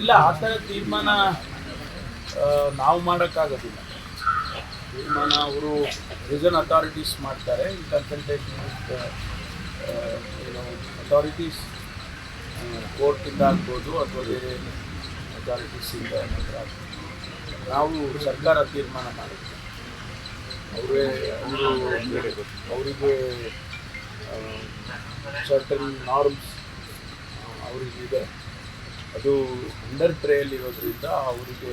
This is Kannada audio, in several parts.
ಇಲ್ಲ, ಆ ಥರ ತೀರ್ಮಾನ ನಾವು ಮಾಡೋಕ್ಕಾಗೋದಿಲ್ಲ. ತೀರ್ಮಾನ ಅವರು ರಿಜನ್ ಅಥಾರಿಟೀಸ್ ಮಾಡ್ತಾರೆ ಕನ್ಸಲ್ಟೇಷನ್ ಏನು ಅಥಾರಿಟೀಸ್ ಕೋರ್ಟಿಂದ ಆಗ್ಬೋದು ಅಥವಾ ಬೇರೆ ಅಥಾರಿಟೀಸಿಂದ ನಾವು ಸರ್ಕಾರ ತೀರ್ಮಾನ ಮಾಡುತ್ತೆ. ಅವರೇ, ಅವರು ಅವರಿಗೆ ಸರ್ಟನ್ ನಾರ್ಮ್ಸ್ ಅವರಿಗಿದೆ ಅದು ಅಂಡರ್ ಟ್ರೇಲ್ ಇರೋದ್ರಿಂದ ಅವರಿಗೆ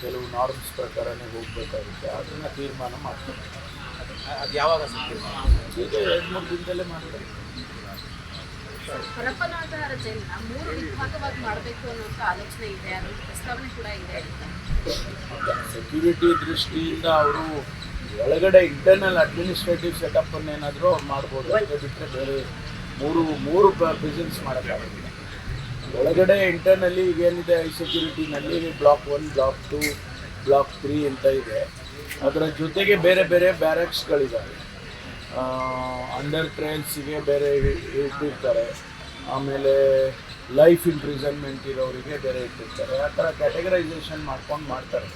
ಕೆಲವು ನಾರ್ಮ್ಸ್ ಪ್ರಕಾರನೇ ಹೋಗಬೇಕಾಗುತ್ತೆ. ಅದನ್ನು ತೀರ್ಮಾನ ಮಾಡ್ತಾರೆ. ಅದು ಯಾವಾಗ ಈಗ ಎರಡು ಮೂರು ದಿನದಲ್ಲೇ ಮಾಡ್ತಾರೆ. ಹರಪನಹರ ಜೈಲನ್ನ ಮೂರು ವಿಭಾಗವಾಗಿ ಮಾಡಬೇಕು ಅನ್ನೋಂಥ ಆಲೋಚನೆ ಇದೆ ಅನ್ನೋ ಪ್ರಸ್ತಾವನೆ ಕೂಡ ಇದೆ. ಸೆಕ್ಯೂರಿಟಿ ದೃಷ್ಟಿಯಿಂದ ಅವರು ಒಳಗಡೆ ಇಂಟರ್ನಲ್ ಅಡ್ಮಿನಿಸ್ಟ್ರೇಟಿವ್ ಸೆಟಪ್ ಏನಾದರೂ ಅವ್ರು ಮಾಡ್ಬೋದು. ಬಿಟ್ಟರೆ ಬೇರೆ ಮೂರು ಮೂರು ಪ್ರೆಸೆನ್ಸ್ ಮಾಡೋಕ್ಕಾಗೋದಿಲ್ಲ ಒಳಗಡೆ ಇಂಟರ್ನಲ್ಲಿ ಈಗ ಏನಿದೆ I ಸೆಕ್ಯೂರಿಟಿನಲ್ಲಿ block one block two block three ಅಂತ ಇದೆ. ಅದರ ಜೊತೆಗೆ ಬೇರೆ ಬೇರೆ ಬ್ಯಾರಕ್ಸ್ಗಳಿದ್ದಾವೆ ಅಂಡರ್ ಟ್ರಯಲ್ಸಿಗೆ ಬೇರೆ ಇಟ್ಟಿರ್ತಾರೆ. ಆಮೇಲೆ ಲೈಫ್ ಇಂಪ್ರಿಸನ್ಮೆಂಟ್ ಇರೋರಿಗೆ ಬೇರೆ ಇಟ್ಟಿರ್ತಾರೆ. ಆ ಥರ ಕ್ಯಾಟಗರೈಸೇಷನ್ ಮಾಡ್ಕೊಂಡು ಮಾಡ್ತಾರೆ.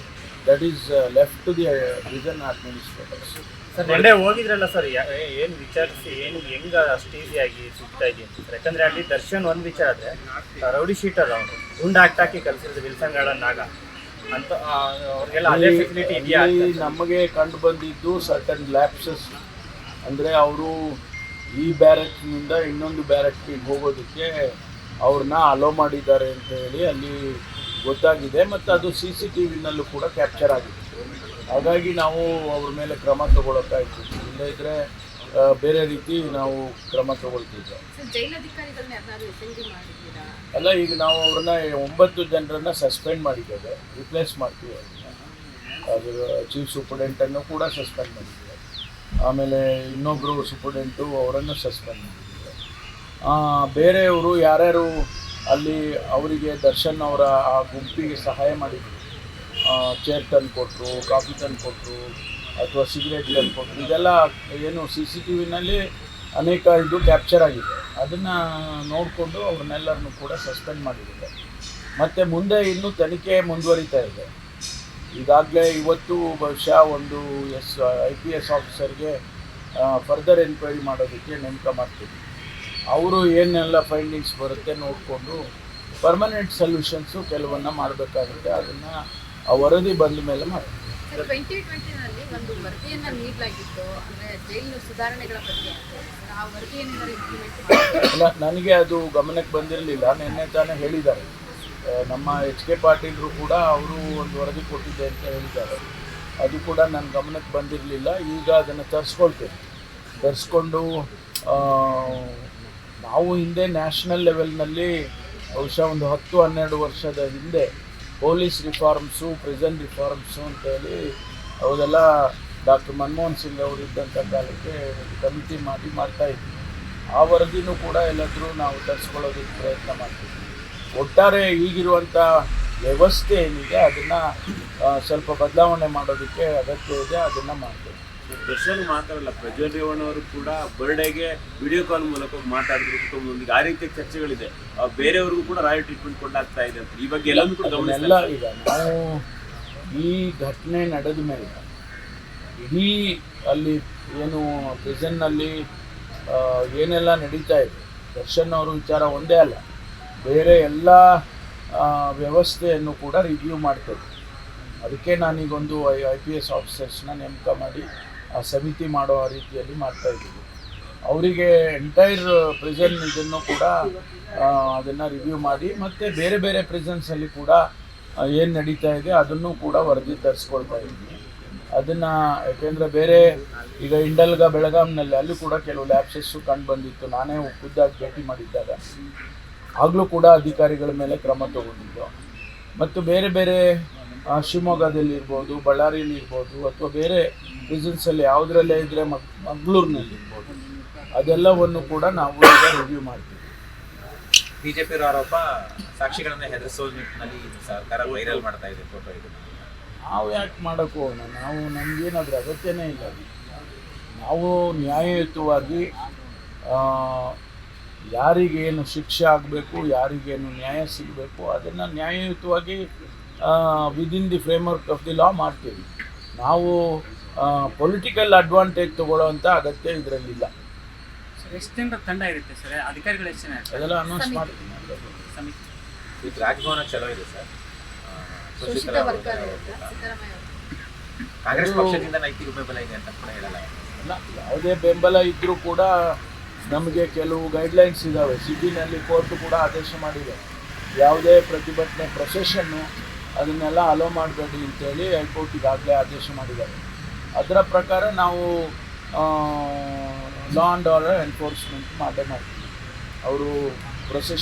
That is left to the prison administrators sir ನೆನ್ನೆ ಹೋಗಿದ್ರಲ್ಲ ಸರ್ ಏನು ವಿಚಾರಿಸಿ ಏನು ಹೆಂಗ ಅಷ್ಟು ಈಸಿಯಾಗಿ ಸಿಗ್ತಾ ಇದೆ ಅಂತ. ಯಾಕಂದ್ರೆ ಅಲ್ಲಿ ದರ್ಶನ್ ಒಂದು ವಿಚಾರ ಆದ್ರೆ ರೌಡಿ ಶೀಟರ್ ಅವನು ಗುಂಡು ಹಾಕಿ ಕಲ್ಸಿರೋದು ವಿಲ್ಸನ್ ಗಾರ್ಡನ್ ಆಗ ಅಂತ ಅವ್ರಿಗೆಲ್ಲ ಅದೇ ಫೆಸಿಲಿಟಿ ಇದೆಯಾ ನಮಗೆ ಕಂಡು ಬಂದಿದ್ದು ಸರ್ಟನ್ ಲ್ಯಾಪ್ಸಸ್ ಅಂದರೆ ಅವರು ಈ ಬ್ಯಾರಕ್ನಿಂದ ಇನ್ನೊಂದು ಬ್ಯಾರಕ್ಗೆ ಹೋಗೋದಕ್ಕೆ ಅವ್ರನ್ನ ಅಲೋ ಮಾಡಿದ್ದಾರೆ ಅಂತ ಹೇಳಿ ಅಲ್ಲಿ ಗೊತ್ತಾಗಿದೆ. ಮತ್ತು ಅದು ಸಿ ಸಿ ಟಿ ವಿನಲ್ಲೂ ಕೂಡ ಕ್ಯಾಪ್ಚರ್ ಆಗಿದೆ. ಹಾಗಾಗಿ ನಾವು ಅವ್ರ ಮೇಲೆ ಕ್ರಮ ತಗೊಳಕ್ಕಾಯ್ತು. ಇಲ್ಲದೇ ಇದ್ದರೆ ಬೇರೆ ರೀತಿ ನಾವು ಕ್ರಮ ತಗೊಳ್ತಿದ್ದೆ ಅಲ್ಲ ಈಗ ನಾವು ಅವ್ರನ್ನ ಒಂಬತ್ತು ಜನರನ್ನ ಸಸ್ಪೆಂಡ್ ಮಾಡಿದ್ದೇವೆ ರಿಪ್ಲೇಸ್ ಮಾಡ್ತೀವಿ ಅವ್ರನ್ನ. ಅದು ಚೀಫ್ ಸೂಪರ್ಡೆಂಟನ್ನು ಕೂಡ ಸಸ್ಪೆಂಡ್ ಮಾಡಿದ್ದೇವೆ. ಆಮೇಲೆ ಇನ್ನೊಬ್ಬರು ಸೂಪರ್ಡೆಂಟು ಅವರನ್ನು ಸಸ್ಪೆಂಡ್ ಮಾಡಿದ್ದೇವೆ. ಬೇರೆಯವರು ಯಾರ್ಯಾರು ಅಲ್ಲಿ ಅವರಿಗೆ ದರ್ಶನ್ ಅವರ ಆ ಗುಂಪಿಗೆ ಸಹಾಯ ಮಾಡಿದ್ರು ಚೇರ್ ತಂದು ಕೊಟ್ಟರು ಕಾಫಿ ತಂದು ಕೊಟ್ಟರು ಅಥವಾ ಸಿಗರೇಟ್ ತಂದು ಕೊಟ್ಟರು ಇದೆಲ್ಲ ಏನು ಸಿ ಸಿ ಟಿ ವಿನಲ್ಲಿ ಅನೇಕ ಇದು ಕ್ಯಾಪ್ಚರ್ ಆಗಿದೆ. ಅದನ್ನು ನೋಡಿಕೊಂಡು ಅವ್ರನ್ನೆಲ್ಲರನ್ನು ಕೂಡ ಸಸ್ಪೆಂಡ್ ಮಾಡಿದ್ದಾರೆ. ಮತ್ತು ಮುಂದೆ ಇನ್ನೂ ತನಿಖೆ ಮುಂದುವರಿತಾ ಇದೆ. ಈಗಾಗಲೇ ಇವತ್ತು ಬಹುಶಃ ಒಂದು ಎಸ್ ಐ ಪಿ ಎಸ್ ಆಫೀಸರ್ಗೆ ಫರ್ದರ್ ಎನ್ಕ್ವೈರಿ ಮಾಡೋದಕ್ಕೆ ನೇಮಕ ಮಾಡ್ತೀವಿ. ಅವರು ಏನೆಲ್ಲ ಫೈಂಡಿಂಗ್ಸ್ ಬರುತ್ತೆ ನೋಡಿಕೊಂಡು ಪರ್ಮನೆಂಟ್ ಸೊಲ್ಯೂಷನ್ಸು ಕೆಲವನ್ನ ಮಾಡಬೇಕಾಗುತ್ತೆ. ಅದನ್ನು ಆ ವರದಿ ಬಂದ ಮೇಲೆ ಮಾಡ್ತೀವಿ ಸರ್ ಟ್ವೆಂಟಿ ಟ್ವೆಂಟಿನಲ್ಲಿ ಒಂದು ವರದಿಯನ್ನ ನೀಡಲಾಗಿತ್ತು ಅಂದ್ರೆ ಜೈಲು ಸುಧಾರಣೆಗಳ ಬಗ್ಗೆ. ಸರ್, ಆ ವರದಿಯನ್ನು ಇಂಪ್ಲಿಮೆಂಟ್ ಮಾಡಿ ನನಗೆ ಅದು ಗಮನಕ್ಕೆ ಬಂದಿರಲಿಲ್ಲ. ನಿನ್ನೆ ತಾನೇ ಹೇಳಿದ್ದಾರೆ. ನಮ್ಮ ಎಚ್ ಕೆ ಪಾಟೀಲ್ರು ಕೂಡ ಅವರು ಒಂದು ವರದಿ ಕೊಟ್ಟಿದ್ದೆ ಅಂತ ಹೇಳಿದ್ದಾರೆ. ಅದು ಕೂಡ ನನ್ನ ಗಮನಕ್ಕೆ ಬಂದಿರಲಿಲ್ಲ. ಈಗ ಅದನ್ನು ತರಿಸ್ಕೊಳ್ತೇನೆ. ತರಿಸ್ಕೊಂಡು ನಾವು ಹಿಂದೆ ನ್ಯಾಷನಲ್ ಲೆವೆಲ್ನಲ್ಲಿ ಬಹುಶಃ ಒಂದು ಹತ್ತು ಹನ್ನೆರಡು ವರ್ಷದ ಹಿಂದೆ ಪೊಲೀಸ್ ರಿಫಾರ್ಮ್ಸು ಪ್ರಿಸನ್ ರಿಫಾರ್ಮ್ಸು ಅಂತೇಳಿ ಅವೆಲ್ಲ ಡಾಕ್ಟರ್ ಮನಮೋಹನ್ ಸಿಂಗ್ ಅವರು ಇದ್ದಂಥ ಕಾಲಕ್ಕೆ ಕಮಿಟಿ ಮಾಡಿ ಮಾಡ್ತಾ ಇದ್ವಿ. ಆ ವರದಿನೂ ಕೂಡ ಎಲ್ಲಾದರೂ ನಾವು ತರಿಸ್ಕೊಳ್ಳೋದಕ್ಕೆ ಪ್ರಯತ್ನ ಮಾಡ್ತೀವಿ. ಒಟ್ಟಾರೆ ಈಗಿರುವಂಥ ವ್ಯವಸ್ಥೆ ಏನಿದೆ, ಅದನ್ನು ಸ್ವಲ್ಪ ಬದಲಾವಣೆ ಮಾಡೋದಕ್ಕೆ ಅಗತ್ಯ ಇದೆ, ಅದನ್ನು ಮಾಡ್ತೀವಿ ದರ್ಶನ್ ಮಾತಾಡಲ್ಲ ಪ್ರಜ್ವಲ್ ರೇವಣ್ಣವರು ಕೂಡ ಬರ್ಡೇಗೆ ವಿಡಿಯೋ ಕಾಲ್ ಮೂಲಕ ಮಾತಾಡಿದ್ರು ಕುಟುಂಬದೊಂದಿಗೆ. ಆ ರೀತಿಯ ಚರ್ಚೆಗಳಿದೆ. ಬೇರೆಯವ್ರಿಗೂ ಕೂಡ ರಾಯಲ್ ಟ್ರೀಟ್ಮೆಂಟ್ ಕೊಡಲಾಗ್ತಾ ಇದೆ ಅಂತ. ಈ ಬಗ್ಗೆ ಎಲ್ಲನೂ ಕೂಡ ಈಗ ನಾವು ಈ ಘಟನೆ ನಡೆದ ಮೇಲೆ ಇಡೀ ಅಲ್ಲಿ ಏನು ಪ್ರಿಸನ್ನಲ್ಲಿ ಏನೆಲ್ಲ ನಡೀತಾ ಇದೆ? ದರ್ಶನ್ ಅವರ ವಿಚಾರ ಒಂದೇ ಅಲ್ಲ. ಬೇರೆ ಎಲ್ಲ ವ್ಯವಸ್ಥೆಯನ್ನು ಕೂಡ ರಿವ್ಯೂ ಮಾಡ್ತೇವೆ. ಅದಕ್ಕೆ ನಾನೀಗೊಂದು ಐ ಐ ಪಿ ಎಸ್ ಆಫೀಸರ್ಸ್ನ ನೇಮಕ ಮಾಡಿ ಸಮಿತಿ ಮಾಡೋ ರೀತಿಯಲ್ಲಿ ಮಾಡ್ತಾ ಇದ್ದೀವಿ. ಅವರಿಗೆ ಎಂಟೈರ್ ಪ್ರಿಸನ್ ಇದನ್ನು ಕೂಡ ಅದನ್ನು ರಿವ್ಯೂ ಮಾಡಿ ಮತ್ತು ಬೇರೆ ಬೇರೆ ಪ್ರಿಸನ್ಸಲ್ಲಿ ಕೂಡ ಏನು ನಡೀತಾ ಇದೆ ಅದನ್ನು ಕೂಡ ವರದಿ ತರಿಸ್ಕೊಳ್ತಾ ಇದ್ದೀವಿ. ಅದನ್ನು ಯಾಕೆಂದರೆ ಬೇರೆ ಈಗ ಇಂಡಲ್ಗ ಬೆಳಗಾಂನಲ್ಲಿ ಅಲ್ಲಿ ಕೂಡ ಕೆಲವು ಲ್ಯಾಬ್ಸಸ್ಸು ಕಂಡು ಬಂದಿತ್ತು. ನಾನೇ ಖುದ್ದಾಗಿ ಭೇಟಿ ಮಾಡಿದ್ದಾಗ. ಆಗಲೂ ಕೂಡ ಅಧಿಕಾರಿಗಳ ಮೇಲೆ ಕ್ರಮ ತಗೊಂಡಿದ್ದು. ಮತ್ತು ಬೇರೆ ಬೇರೆ ಆ, ಶಿವಮೊಗ್ಗದಲ್ಲಿರ್ಬೋದು ಬಳ್ಳಾರಿಯಲ್ಲಿ ಇರ್ಬೋದು ಅಥವಾ ಬೇರೆ ರೀಸನ್ಸಲ್ಲಿ ಯಾವುದರಲ್ಲೇ ಇದ್ದರೆ ಮಗ್ ಮಂಗಳೂರಿನಲ್ಲಿ ಇರ್ಬೋದು. ಅದೆಲ್ಲವನ್ನು ಕೂಡ ನಾವು ಈಗ ರಿವ್ಯೂ ಮಾಡ್ತೀವಿ. ಬಿಜೆಪಿ ಆರೋಪ ಸಾಕ್ಷಿಗಳನ್ನ ಹೆದರಿಸೋ ನಿಟ್ಟಿನಲ್ಲಿ ಸರ್ಕಾರ ವೈರಲ್ ಮಾಡ್ತಾ ಇದೆ ಫೋಟೋ ಇದು. ನಾವು ಯಾಕೆ ಮಾಡೋಕ್ಕೆ ಹೋಗೋಣ ನಾವು ನಮಗೇನು ಅದ್ರ ಅಗತ್ಯನೇ ಇಲ್ಲ. ನಾವು ನ್ಯಾಯಯುತವಾಗಿ ಯಾರಿಗೇನು ಶಿಕ್ಷೆ ಆಗಬೇಕು ಯಾರಿಗೇನು ನ್ಯಾಯ ಸಿಗಬೇಕು ಅದನ್ನು ನ್ಯಾಯಯುತವಾಗಿ within the framework of the law ಮಾಡ್ತೀವಿ. ನಾವು ಪೊಲಿಟಿಕಲ್ ಅಡ್ವಾಂಟೇಜ್ ತಗೊಳ್ಳೋವಂಥ ಅಗತ್ಯ ಇದರಲ್ಲಿಲ್ಲ. ಸರ್ ಎಷ್ಟು ಜನರ ತಂಡ ಇರುತ್ತೆ ಸರ್? ಅಧಿಕಾರಿಗಳು ಎಷ್ಟು ಜನ ಅದೆಲ್ಲ ಅನೌನ್ಸ್ ಮಾಡ್ತೀನಿ ಸಮಿತಿ. ಈಗ ರಾಜಭವನ ಚಲೋ ಇದೆ ಸರ್. ಕಾಂಗ್ರೆಸ್ ಪಕ್ಷದಿಂದ ನೈತಿಕ ಬೆಂಬಲ ಇದೆ ಅಂತ ಕೂಡ ಹೇಳಲ್ಲ ಯಾವುದೇ ಬೆಂಬಲ ಇದ್ದರೂ ಕೂಡ ನಮಗೆ ಕೆಲವು ಗೈಡ್ಲೈನ್ಸ್ ಇದ್ದಾವೆ ಸಿಟಿನಲ್ಲಿ ಕೋರ್ಟ್ ಕೂಡ ಆದೇಶ ಮಾಡಿದೆ. ಯಾವುದೇ ಪ್ರತಿಭಟನೆ ಪ್ರೊಸೆಷನ್ನು ಅದನ್ನೆಲ್ಲ ಅಲೋ ಮಾಡಬೇಡಿ ಅಂತೇಳಿ ಹೈಕೋರ್ಟ್ ಈಗಾಗಲೇ ಆದೇಶ ಮಾಡಿದ್ದಾರೆ ಅದರ ಪ್ರಕಾರ ನಾವು ಲಾ ಆ್ಯಂಡ್ ಆರ್ಡರ್ ಎನ್ಫೋರ್ಸ್ಮೆಂಟ್ ಮಾಡೇ ಮಾಡ್ತೀವಿ. ಅವರು ಪ್ರೊಸೆಷನ್